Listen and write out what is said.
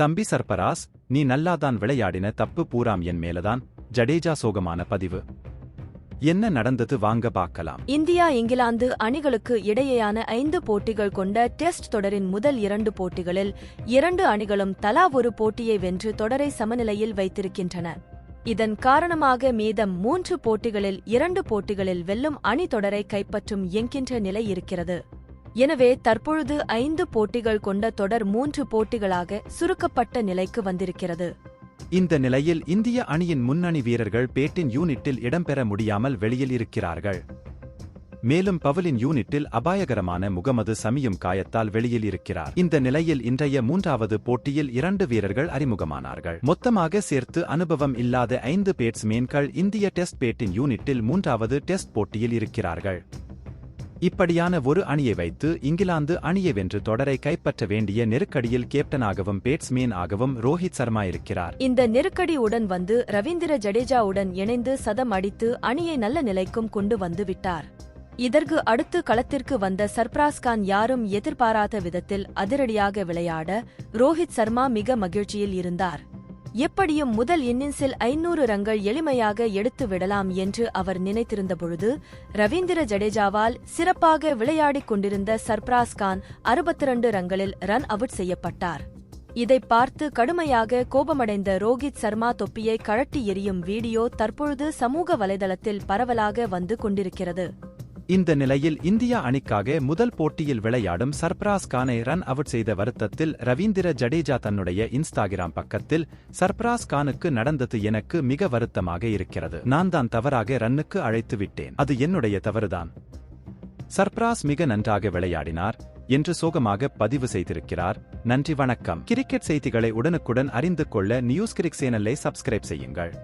தம்பி சர்பராஸ் நீ நல்லாதான் விளையாடின தப்பு பூராம் என் மேலதான். ஜடேஜா சோகமான பதிவு. என்ன நடந்தது வாங்க பார்க்கலாம். இந்தியா இங்கிலாந்து அணிகளுக்கு இடையேயான ஐந்து போட்டிகள் கொண்ட டெஸ்ட் தொடரின் முதல் இரண்டு போட்டிகளில் இரண்டு அணிகளும் தலா ஒரு போட்டியை வென்று தொடரை சமநிலையில் வைத்திருக்கின்றன. இதன் காரணமாக மீதம் மூன்று போட்டிகளில் இரண்டு போட்டிகளில் வெல்லும் அணி தொடரை கைப்பற்றும் என்கின்ற நிலை இருக்கிறது. எனவே தற்பொழுது ஐந்து போட்டிகள் கொண்ட தொடர் மூன்று போட்டிகளாக சுருக்கப்பட்ட நிலைக்கு வந்திருக்கிறது. இந்த நிலையில் இந்திய அணியின் முன்னணி வீரர்கள் பேட்டின் யூனிட்டில் இடம்பெற முடியாமல் வெளியில் இருக்கிறார்கள். மேலும் பவலின் யூனிட்டில் அபாயகரமான முகமது சமியும் காயத்தால் வெளியில் இருக்கிறார். இந்த நிலையில் இன்றைய மூன்றாவது போட்டியில் இரண்டு வீரர்கள் அறிமுகமானார்கள். மொத்தமாக சேர்த்து அனுபவம் இல்லாத ஐந்து பேட்ஸ்மேன்கள் இந்திய டெஸ்ட் பேட்டின் யூனிட்டில் மூன்றாவது டெஸ்ட் போட்டியில் இருக்கிறார்கள். இப்படியான ஒரு அணியை வைத்து இங்கிலாந்து அணியை வென்று தொடரை கைப்பற்ற வேண்டிய நெருக்கடியில் கேப்டனாகவும் பேட்ஸ்மேன் ஆகவும் ரோஹித் சர்மா இருக்கிறார். இந்த நெருக்கடியுடன் வந்து ரவீந்திர ஜடேஜாவுடன் இணைந்து சதம் அடித்து அணியை நல்ல நிலைக்கும் கொண்டு வந்து விட்டார். இதற்கு அடுத்து களத்திற்கு வந்த சர்ப்ராஸ் கான் யாரும் எதிர்பாராத விதத்தில் அதிரடியாக விளையாட ரோஹித் சர்மா மிக மகிழ்ச்சியில் இருந்தார். எப்படியும் முதல் இன்னிங்ஸில் ஐநூறு ரன்கள் எளிமையாக எடுத்து விடலாம் என்று அவர் நினைத்திருந்த பொழுது ரவீந்திர ஜடேஜாவால் சிறப்பாக விளையாடிக் கொண்டிருந்த சர்ப்ராஸ் கான் அறுபத்திரண்டு ரன்களில் ரன் அவுட் செய்யப்பட்டார். இதை பார்த்து கடுமையாக கோபமடைந்த ரோஹித் சர்மா தொப்பியை கழட்டி எறியும் வீடியோ தற்பொழுது சமூக வலைதளத்தில் பரவலாக வந்து கொண்டிருக்கிறது. இந்த நிலையில் இந்தியா அணிக்காக முதல் போட்டியில் விளையாடும் சர்ப்ராஸ் கானை ரன் அவுட் செய்த வருத்தத்தில் ரவீந்திர ஜடேஜா தன்னுடைய இன்ஸ்டாகிராம் பக்கத்தில் சர்பராஸ் கானுக்கு நடந்தது எனக்கு மிக வருத்தமாக இருக்கிறது. நான் தான் தவறாக ரன்னுக்கு அழைத்து விட்டேன். அது என்னுடைய தவறுதான். சர்பராஸ் மிக நன்றாக விளையாடினார் என்று சோகமாக பதிவு செய்திருக்கிறார். நன்றி வணக்கம். கிரிக்கெட் செய்திகளை உடனுக்குடன் அறிந்து கொள்ள நியூஸ் கிரிக் சேனலை சப்ஸ்கிரைப் செய்யுங்கள்.